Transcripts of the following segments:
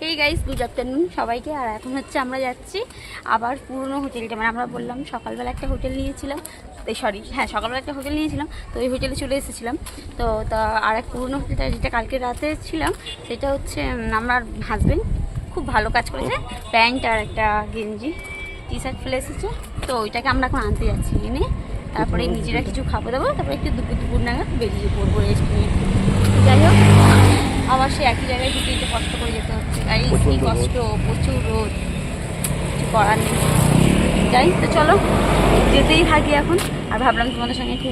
Hey guys good afternoon সবাইকে। আর এখন হচ্ছে আমরা যাচ্ছি আবার পুরনো হোটেলটা। মানে আমরা বললাম সকালবেলা একটা হোটেল নিয়েছিলাম। এই সরি হ্যাঁ সকালবেলা একটা হোটেল নিয়েছিলাম। তো ওই হোটেলে চলে এসেছিলাম। তো তা আর এক পুরনো হোটেলটা যেটা কালকে রাতে ছিলাম, সেটা হচ্ছে আমার হাজবেন্ড খুব ভালো কাজ করেছে। প্যান্ট আর একটা গেঞ্জি টি শার্ট ফেলে এসেছে। তো ওইটাকে আমরা এখন আনতে যাচ্ছি। এনে তারপরে নিজেরা কিছু খাব দাবো তারপরে একটু দুপুর দুপুর নাগাদ বেরিয়ে পড়ব রেস্ট নিয়ে। যাই হোক আবার সে একই জায়গায় যেতে যেতে কষ্ট করে যেতে হচ্ছে। গাড়ি কি কষ্ট প্রচুর রোদ। কিছু করার নেই। যাই তো চলো যেতেই থাকি এখন। আর ভাবলাম তোমাদের সঙ্গে একটু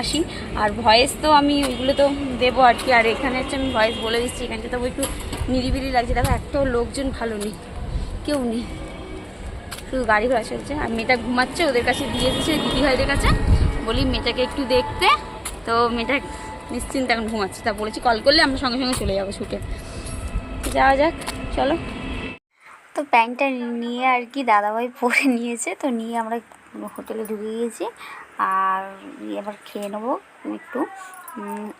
আসি। আর ভয়েস তো আমি ওইগুলো তো দেবো আর কি। আর এখানে হচ্ছে আমি ভয়েস বলে দিচ্ছি এখানটা তো একটু নিরিবিলি লাগছে। দেখো একটাও লোকজন ভালো নেই কেউ নেই। শুধু গাড়ি ঘোড়া চলছে। আর মেয়েটা ঘুমাচ্ছে, ওদের কাছে দিয়ে দিচ্ছে দিদি ভাইদের কাছে। বলি, মেয়েটাকে একটু দেখতে। তো মেয়েটা নিশ্চিন্ত এখন ঘুমাচ্ছে। তা বলেছি, কল করলে আমরা সঙ্গে সঙ্গে চলে যাব ছুটে। যাওয়া যাক, চলো। তো প্যান্টটা নিয়ে আর কি দাদাভাই পরে নিয়েছে। তো নিয়ে আমরা হোটেলে ঢুকে গিয়েছি। আর এবার খেয়ে নেব একটু।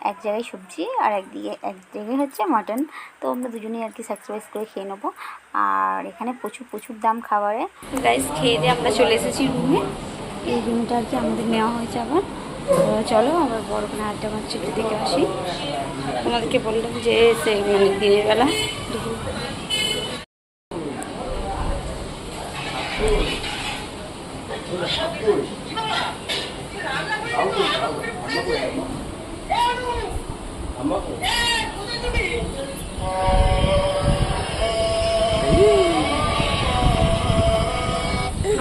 এক জায়গায় সবজি আর একদিকে এক জায়গায় হচ্ছে মাটন তো আমরা দুজনেই আর কি স্যাক্রিফাইস করে খেয়ে নেব। আর এখানে প্রচুর প্রচুর দাম খাবারে। গাইস খেয়ে দিয়ে আমরা চলে এসেছি রুমে এই রুমটা আর কি আমাদের নেওয়া হয়েছে আবার। চলো আবার বড় কোনো আড্ডা মারছি একটু দেখে আসি। তোমাদেরকে বললাম যে সে মানে দিনের বেলা। দুপুর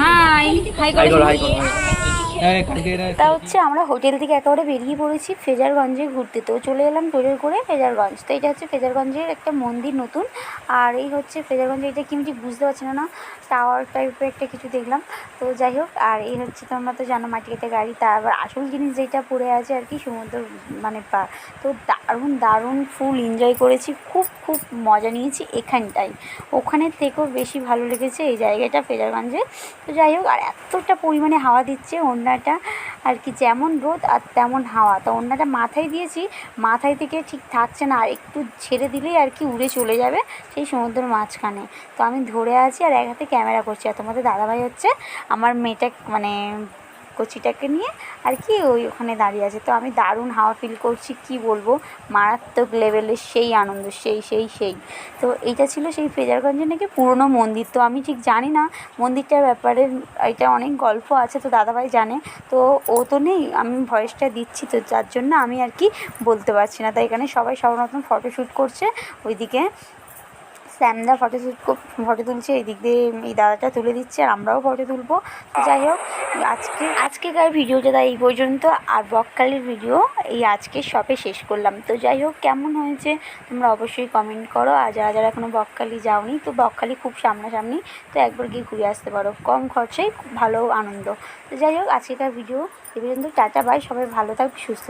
হাই হাই করে হাই করো তা হচ্ছে আমরা হোটেল থেকে একেবারে বেরিয়ে পড়েছি ফেজারগঞ্জে ঘুরতে। তো চলে এলাম টোটোয় করে ফেজারগঞ্জ। তো এটা হচ্ছে ফেজারগঞ্জের একটা মন্দির নতুন। আর এই হচ্ছে ফেজারগঞ্জে এটা কি ঠিক বুঝতে পারছি না টাওয়ার টাইপের একটা কিছু দেখলাম। তো যাই হোক, আর এই হচ্ছে তোমরা তো জানো মাটি কেটে গাড়ি তারপর আসল জিনিস যেটা পড়ে আছে আর কি সমুদ্র মানে পা। তো দারুণ দারুণ ফুল এনজয় করেছি, খুব খুব মজা নিয়েছি এখানটায়। ওখানের থেকেও বেশি ভালো লেগেছে এই জায়গাটা ফেজারগঞ্জে। তো যাই হোক, আর এতটা পরিমাণে হাওয়া দিচ্ছে ওড়নাটা আর কি যেমন রোদ আর তেমন হাওয়া। তো ওড়নাটা মাথায় দিয়েছি, মাথায় থেকে ঠিক থাকছে না, আর একটু ছেড়ে দিলেই আর কি উড়ে চলে যাবে সেই সমুদ্রের মাঝখানে। তো আমি ধরে আছি আর এক হাতে ক্যামেরা করছি। আর তোমাদের দাদাভাই হচ্ছে আমার মেয়েটা মানে কচিটাকে নিয়ে আর কি ওই ওখানে দাঁড়িয়ে আছে। তো আমি দারুণ হাওয়া ফিল করছি, কি বলব? মারাত্মক লেভেলের সেই আনন্দ, সেই সেই সেই। তো এইটা ছিল সেই ফেজারগঞ্জে নাকি পুরনো মন্দির। তো আমি ঠিক জানি না মন্দিরটার ব্যাপারে এটা অনেক গল্প আছে, তো দাদাভাই জানে। তো ও তো নেই, আমি ভয়েসটা দিচ্ছি, তো যার জন্য আমি আর কি বলতে পারছি না। তাই এখানে সবাই সবার মতন ফটোশ্যুট করছে, ওইদিকে স্যামদা ফটো শ্যুট ফটো তুলছে, এই দিক দিয়ে এই দাদাটা তুলে দিচ্ছে আর আমরাও ফটো তুলবো। তো যাই হোক, আজকে, আজকেকার ভিডিওটা তাই এই পর্যন্ত। আর বকখালির ভিডিও এই আজকে শপে শেষ করলাম। তো যাই হোক, কেমন হয়েছে তোমরা অবশ্যই কমেন্ট করো। আর যারা যারা এখনও বকখালি যাওনি, তো বকখালি খুব সামনাসামনি, তো একবার গিয়ে ঘুরে আসতে পারো। কম খরচায় ভালো আনন্দ। তো যাই হোক, আজকেকার ভিডিও এই পর্যন্ত। টাটা বাই সবাই ভালো থাকবে সুস্থ